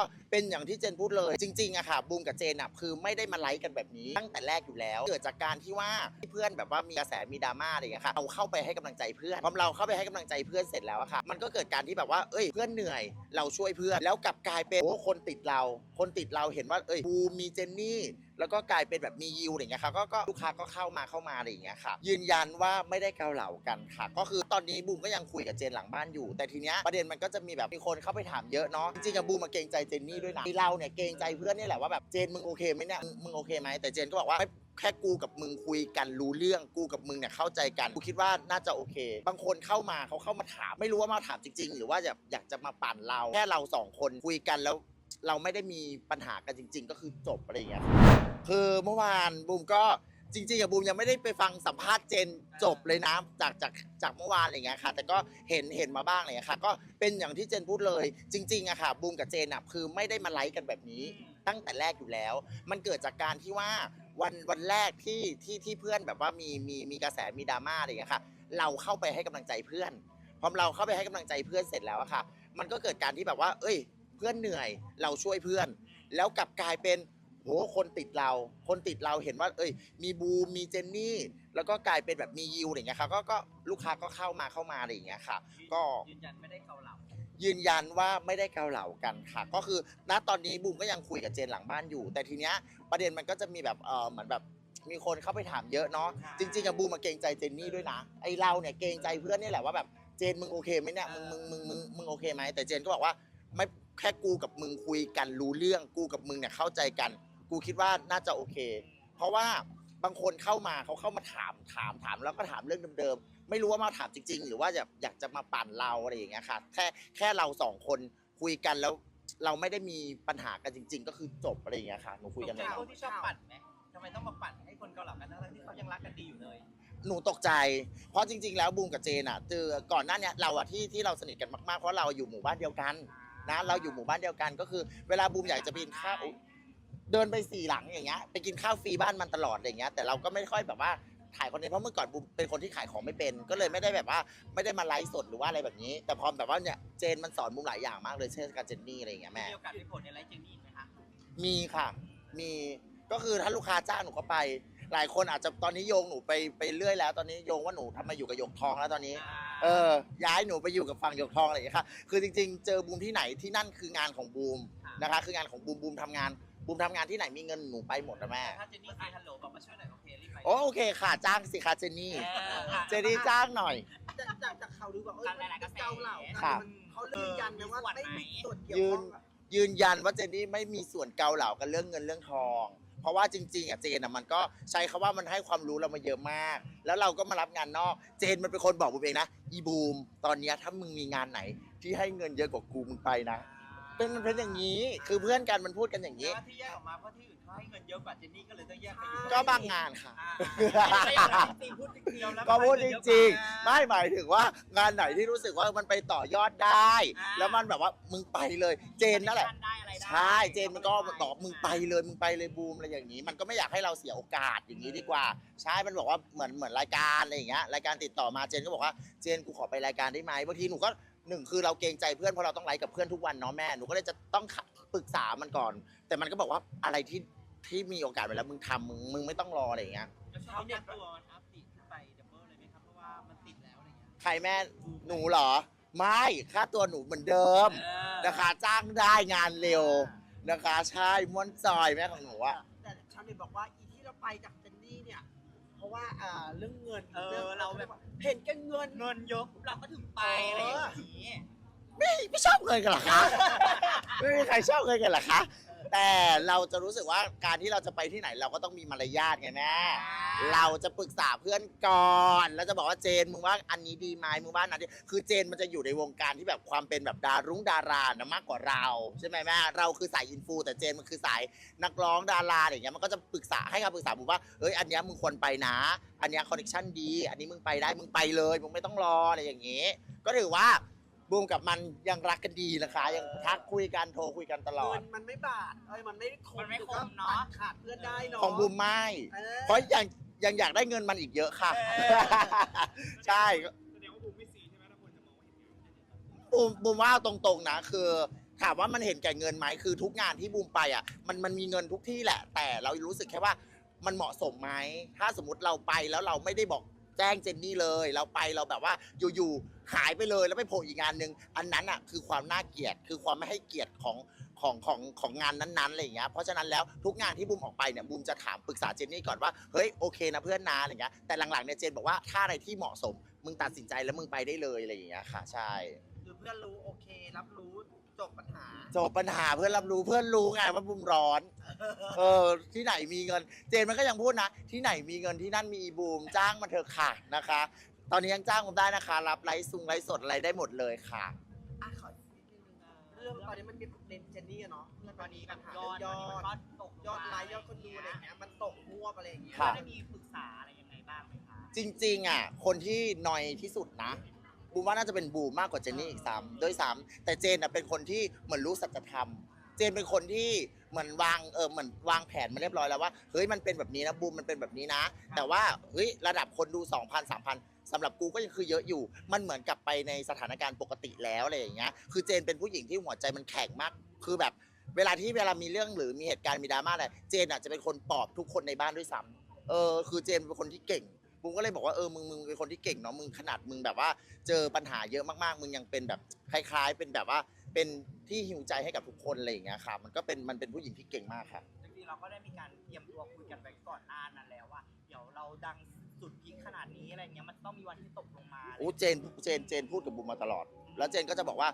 ็เป็นอย่างที่เจนพูดเลย จริงๆอะค่ะบูมกับเจนอะคือไม่ได้มาไลฟ์กันแบบนี้ตั้งแต่แรกอยู่แล้ว เกิดจากการที่ว่าเพื่อนแบบว่ามีกระแสมีดราม่าอะไรอย่างเงี้ยค่ะเราเข้าไปให้กำลังใจเพื่อนพอเราเข้าไปให้กำลังใจเพื่อนเสร็จแล้วอะค่ะมันก็เกิดการที่แบบว่าเอ้ยเพื่อนเหนื่อยเราช่วยเพื่อนแล้วกลับกลายเป็นโอ้คนติดเรา คนติดเราเห็นว่าเอ้ยบูมมีเจนนี่แล้วก็กลายเป็นแบบมียิวอะไรอย่างเงี้ยค่ะก็ก็ลูกค้าก็เข้ามาเข้ามาอะไรอย่างเงี้ยค่ะ ยืนยันว่าไม่ได้เกาเหลากันค่ะ ก็คือตอนนี้บูมก็ยังคุยกับเจนหลังบ้านอยู่ แต่ทีเนี้ยประเด็นมันก็จะมีแบบมีคนเข้าไปถามเยอะเนาะจริงๆอะบูมมาเกรงใจเจนนี่ด้วยนะที่เราเนี่ยเกรงใจเพื่อนนี่แหละว่าแบบเจนมึงโอเคไหมเนี่ยมึงมึงโอเคไหมแต่เจนก็บอกว่าไม่แค่กูกับมึงคุยกันรู้เรื่องกูกับมึงเนี่ยเข้าใจกันกูคิดว่าน่าจะโอเค บางคนเข้ามาเขาเข้ามาถามไม่รู้ว่ามาถามจริง ๆ หรือว่าอยากอยากจะมาปั่นเราแค่เราสองคนคุยกันแล้ว เราไม่ได้มีปัญหากันจริง ๆ ก็คือจบอะไรอย่างเงี้ยคือเมื่อวานบูมก็ จริงๆอะบูมยังไม่ได้ไปฟังสัมภาษณ์เจนจบเลยนะจากจากจากเมื่อวานอะไรอย่างเงี้ยค่ะ แต่ก็เห็นเห็นมาบ้างอะไรอย่างเงี้ยค่ะ ก็เป็นอย่างที่เจนพูดเลย จริงๆอะค่ะบูมกับเจนอะคือไม่ได้มาไลฟ์กันแบบนี้ ตั้งแต่แรกอยู่แล้ว มันเกิดจากการที่ว่าวันวันแรกที่ที่ที่เพื่อนแบบว่ามีมีมีกระแสมีดราม่าอะไรอย่างเงี้ยค่ะ เราเข้าไปให้กำลังใจเพื่อนพอเราเข้าไปให้กำลังใจเพื่อนเสร็จแล้วอะค่ะ มันก็เกิดการที่แบบว่า เอ้ย เพื่อนเหนื่อย เราช่วยเพื่อน แล้วกลับกลายเป็น โหคนติดเรา คนติดเราเห็นว่า เอ้ย มีบูมมีเจนนี่ แล้วก็กลายเป็นแบบมียิวอะไรอย่างเงี้ยค่ะก็ก็ลูกค้าก็เข้ามาเข้ามาอะไรอย่างเงี้ยค่ะ ก็ ยืนยันไม่ได้เกาเหลายืนยันว่าไม่ได้เกาเหลากันค่ะ ก็คือณตอนนี้บูมก็ยังคุยกับเจนหลังบ้านอยู่ แต่ทีเนี้ยประเด็นมันก็จะมีแบบเออเหมือนแบบมีคนเข้าไปถามเยอะเนาะจริงๆอะบูมมาเกรงใจเจนนี่ด้วยนะไอเราเนี่ยเกรงใจเพื่อนนี่แหละว่าแบบเจนมึงโอเคไหมเนี่ยมึงมึงมึงมึงมึงโอเคไหมแต่เจนก็บอกว่าไม่แค่กูกับมึงคุยกันรู้เรื่องกูกับมึงเนี่ยเข้าใจกัน กูคิดว่าน่าจะโอเค เพราะว่าบางคนเข้ามาเขาเข้ามาถามถามถามแล้วก็ถามเรื่องเดิมๆไม่รู้ว่ามาถามจริง ๆ หรือว่าอยากอยากจะมาปั่นเราอะไรอย่างเงี้ยค่ะแค่แค่เราสองคนคุยกันแล้วเราไม่ได้มีปัญหากันจริง ๆ ก็คือจบอะไรอย่างเงี้ยค่ะหนูคุยกันเป็แล้นวคนที่ชอบปั่นไหมทำไมต้องมาปั่นให้คนเกาเหลากันทั้งๆที่เขายังรักกันดีอยู่เลย หนูตกใจ เพราะจริง ๆ แล้วบูมกับเจนอะเจอก่อนหน้าเนี้ยเราอะที่ที่เราสนิทกันมากๆ เพราะเราอยู่หมู่บ้านเดียวกันนะ เราอยู่หมู่บ้านเดียวกันก็คือ เวลาบูมอยากจะไปกินข้าวอุ๊ย เดินไปสี่หลังอย่างเงี้ยไปกินข้าวฟรีบ้านมันตลอดอะไรอย่างเงี้ยแต่เราก็ไม่ค่อยแบบว่าถ่ายคอนเทนต์เพราะเมื่อก่อนบูมเป็นคนที่ขายของไม่เป็น ก็เลยไม่ได้แบบว่าไม่ได้มาไลฟ์สดหรือว่าอะไรแบบนี้ แต่พอแบบว่าเนี่ยเจนมันสอนบูมหลายอย่างมากเลยเช่นการเจนนี่อะไรอย่างเงี้ยแม่มีโอกาสไปโผล่ในไลฟ์เจนนี่ไหมคะมีค่ะ มีก็คือถ้าลูกค้าจ้างหนูก็ไป หลายคนอาจจะตอนนี้โยงหนูไปไปเรื่อยแล้วตอนนี้โยงว่าหนูทำมาอยู่กับหยกทองแล้วตอนนี้ เออย้ายหนูไปอยู่กับฝั่งหยกทองอะไรอย่างเงี้ยค่ะคือจริง ๆ เจอบูมที่ไหนที่นั่นคืองานของบูมนะคะ คืองานของบูมบูมทำงาน บูมทำงานที่ไหนมีเงินหนูไปหมดนะแม่แต่ถ้าเจนนี่ซีฮัลโหลบอกมาช่วยหน่อยโอเครีบไป โอโอเคค่ะจ้างสิคะเจนนี่ เอออะเจนนี่จ้างหน่อย จากจากจากข่าวดูแบบเออตามหลายๆกระแสเกาเหล่าครับมันเขายืนยันนะว่าไม่มีส่วนเกี่ยวยืข้อนงอะยืนยันว่าเจนนี่ไม่มีส่วนเกาเหลากันเรื่องเงินเรื่องทอง เพราะว่าจริง ๆอะเจนอะมันก็ใช้คาว่ามันให้ความรู้เรามาเยอะมาก แล้วเราก็มารับงานนอก เจนมันเป็นคนบอกบูมเองนะอีบูมตอนเนี้ยถ้ามึงมีงานไหน ที่ให้เงินเยอะกว่ากูมึงไปนะ เป็นมันเป็นอย่างนี้ คือเพื่อนกันมันพูดกันอย่างนี้นี้ว่าที่แยกออกมาเพราะที่อื่นเขาให้เงินเยอะกว่าเจนนี่ก็เลยต้องแยกไปอยู่ก็บางงานค่ะอ่าไม่ใช่จริงๆพูดจริงๆแล้วก็พูดจริงๆ ไม่หมายถึงว่างานไหนที่รู้สึกว่ามันไปต่อยอดได้ แล้วมันแบบว่ามึงไปเลย เจนนั่นแหละได้อะไรได้ใช่เจนมันก็ตอบมึงไปเลยมึงไปเลยบูมอะไรอย่างนี้ มันก็ไม่อยากให้เราเสียโอกาสอย่างนี้ดีกว่า ใช่มันบอกว่าเหมือนเหมือนรายการอะไรอย่างเงี้ยรายการติดต่อมาเจนก็บอกว่าเจนกูขอไปรายการได้ไหมบางทีหนูก็ หนึ่งคือเราเกรงใจเพื่อนเพราะเราต้องไลฟ์กับเพื่อนทุกวันเนาะแม่หนูก็เลยจะต้องปรึกษามันก่อน แต่มันก็บอกว่าอะไรที่ที่มีโอกาสไปแล้วมึงทำมึงมึงไม่ต้องรออะไรอย่างเงี้ยแล้วชอบเนี่ยตัวมันอัพติดขึ้นไปดับเบิลเลยไหมครับเพราะว่ามันติดแล้วอะไรเงี้ยใครแม่หนูเหรอ ไม่ค่าตัวหนูเหมือนเดิมเออนะคะจ้างได้งานเร็วนะคะใช่ม้วนซอยแม่ของหนูอะแต่ชาวเน็ตบอกว่าอีที่เราไปจากเจนนี่ เนี่ยเพราะว่าอ่าเรื่องเงินเออรื่องเราแบบ เห็นแกันเงิน เงินเยอะเราก็ถึงไปอะไรอย่างนี้ ไม่ไม่ชอบเงินกันเหรอคะ ไม่มีใครชอบเงินกันเหรอคะ แต่เราจะรู้สึกว่าการที่เราจะไปที่ไหนเราก็ต้องมีมารยาทไงแม่เราจะปรึกษาเพื่อนก่อนแล้วจะบอกว่าเจนมึงว่าอันนี้ดีไหมมึงว่าอันนั้นคือเจนมันจะอยู่ในวงการที่แบบความเป็นแบบดารุ้งดารานะมากกว่าเราใช่ไหมแม่เราคือสายอินฟูแต่เจนมันคือสายนักร้องดาราอะไรอย่างเงี้ยมันก็จะปรึกษาให้คำปรึกษาผมว่าเอ้ยอันเนี้ยมึงควรไปนะ อันเนี้ยคอนเนคชั่นดี อันนี้มึงไปได้มึงไปเลยมึงไม่ต้องรออะไรอย่างเงี้ก็ถือว่า บูมกับมันยังรักกันดีนะคะ ยังทักคุยกันโทรคุยกันตลอเงิดนมันไม่บาดเอ้ยมันไม่คมมันไม่หรือคว่มเนอะ ตัดขาดเพื่อนได้เนาะของบูมไม่ เออเพราะยังยังอยากได้เงินมันอีกเยอะค่ะ ใช่ แสดงว่าบูมไม่ซีใช่ไหมถ้าคนจะมองว่าเห็นงานบูมบูมว่าตรงๆนะคือถามว่ามันเห็นแก่เงินไหมคือทุกงานที่บูมไปอะมันมันมีเงินทุกที่แหละ แต่เรารู้สึกแค่ว่ามันเหมาะสมไหมถ้าสมมติเราไปแล้วเราไม่ได้บอกแจ้งเจนนี่เลย เราไปเราแบบว่าอยู่ๆ หายไปเลยแล้วไปโผล่อีกงานหนึ่งอันนั้นอะคือความน่าเกลียดคือความไม่ให้เกียรติของของของของงานนั้นๆอะไรอย่างเงี้ยเพราะฉะนั้นแล้วทุกงานที่บูมออกไปเนี่ยบูมจะถามปรึกษาเจนนี่ก่อนว่าเฮ้ยโอเคนะเพื่อนนะอะไรเงี้ยแต่หลังๆเนี่ยเจนบอกว่าถ้าอะไรที่เหมาะสม มึงตัดสินใจแล้วมึงไปได้เลยอะไรอย่างเงี้ยค่ะใช่คือเพื่อนรู้โอเครับรู้จบปัญหาจบปัญหาเพื่อนรับรู้เพื่อนรู้ไงว่าบุมร้อน เออที่ไหนมีเงิน เจนมันก็ยังพูดนะ ที่ไหนมีเงินที่นั่นมีอีบูมจ้างมาเถอะค่ะนะคะ ตอนนี้ยังจ้างผมได้นะคะ รับไลฟ์ซุงไลฟ์สดอะไรได้หมดเลยค่ะ อะขออีกนิดนึงเรื่องตอนนี้มันมีประเด็นเจนนี่อะเนาะเรื่องตอนนี้ปักัญบหายอดยอดก็ตกยอดไลค์ยอดคนดูอะไรอย่างเงี้ยมันตกงวบอะไรอย่างเงี้ยค่ะ ได้มีปรึกษาอะไรยังไงบ้างไหมคะจริงๆอะคนที่นอยที่สุดนะบูมว่าน่าจะเป็นบูมมากกว่าเจนนี่อีกซ้ำด้วยซ้ำแต่เจนอะเป็นคนที่เหมือนรู้สัจธรรม เจนเป็นคนที่ เหมือนวางเออเหมือนวางแผนมาเรียบร้อยแล้วว่าเฮ้ยมันเป็นแบบนี้นะบูมมันเป็นแบบนี้นะ แต่ว่าเฮ้ยระดับคนดู2,000 3,000สำหรับกูก็ยังคือเยอะอยู่ มันเหมือนกลับไปในสถานการณ์ปกติแล้วอะไรอย่างเงี้ยคือเจนเป็นผู้หญิงที่หัวใจมันแข็งมาก คือแบบเวลาที่เวลามีเรื่องหรือมีเหตุการณ์มีดราม่าอะไรเจนอะจะเป็นคนปลอบทุกคนในบ้านด้วยซ้ำเออคือเจนเป็นคนที่เก่งบูมก็เลยบอกว่าเออมึงมึงเป็นคนที่เก่งเนาะมึงขนาดมึงแบบว่า เจอปัญหาเยอะมากๆ มึงยังเป็นแบบคล้าย ๆ เป็นแบบว่า เป็นที่หิวใจให้กับทุกคนอะไรอย่างเงี้ยค่ะ มันก็เป็นมันเป็นผู้หญิงที่เก่งมากค่ะ จริงๆเราก็ได้มีการเตรียมตัวคุยกันไว้ก่อนหน้านั้นแล้วว่า เดี๋ยวเราดังสุดพีคขนาดนี้อะไรเงี้ยมันต้องมีวันที่ตกลงมาโอ้เจนเจนเจนพูดกับบูมมาตลอด แล้วเจนก็จะบอกว่า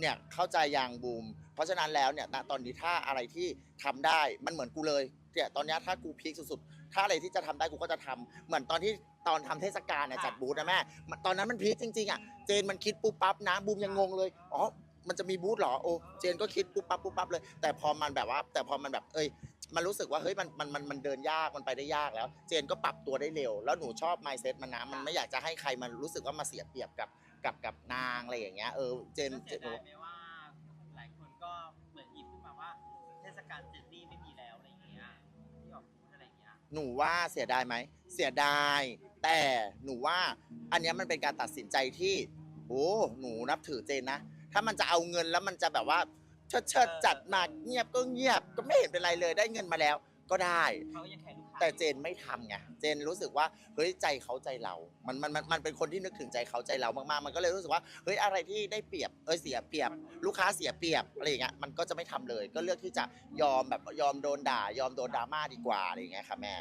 เนี่ยเข้าใจยังบูม เพราะฉะนั้นแล้วเนี่ยณตอนนี้ถ้าอะไรที่ทำได้มันเหมือนกูเลยเนี่ยตอนเนี้ยถ้ากูพีคสุดๆ ถ้าอะไรที่จะทำได้กูก็จะทำเหมือนตอนที่ตอนทำเทศกาลเนี่ยจัดบูธนะแม่มันตอนนั้นมันพีคจริงๆอะเจนมันคิดปุ๊บปั๊บนะบูมยังงงเลยอ๋อ มันจะมีบูธเหรอโอ้เจนก็คิดปุ๊บปั๊บปุ๊บปั๊บเลย แต่พอมันแบบว่า แต่พอมันแบบเอ้ยมันรู้สึกว่าเฮ้ยมันมันมันมันเดินยากมันไปได้ยากแล้ว เจนก็ปรับตัวได้เร็ว แล้วหนูชอบ mindset มันนะมันไม่อยากจะให้ใครมันรู้สึกว่ามาเสียเปรียบกับกับกับนางอะไรอย่างเงี้ยเออเจนก็เจเสียนดายไหมว่า หลายคนก็เหมือนหยิบขึ้นมาว่า เทศกาลเจนนี่ไม่มีแล้วอะไรเงี้ยที่ออกพูดอะไรเงี้ยหนูว่าเสียดายไหมเสียดาย แต่หนูว่าอันเนี้ยมันเป็นการตัดสินใจที่โอ้หนูนับถือเจนนะ ถ้ามันจะเอาเงินแล้วมันจะแบบว่าเชิดเชิดจัดมาเงียบก็เงียบก็ไม่เห็นเป็นไรเลยได้เงินมาแล้วก็ได้ เขาก็ยังแข่งลูกค้าแต่เจนไม่ทำไง เจนรู้สึกว่าเฮ้ยใจเขาใจเรา มันมันมันมันเป็นคนที่นึกถึงใจเขาใจเรามากๆ มันก็เลยรู้สึกว่าเฮ้ยอะไรที่ได้เปรียบเอ้ยเสียเปรียบ ลูกค้าเสียเปรียบอะไรอย่างเงี้ยมันก็จะไม่ทำเลย ก็เลือกที่จะยอมแบบยอมโดนด่ายอมโดนดราม่าดีกว่าอะไรอย่างเงี้ยค่ะแม่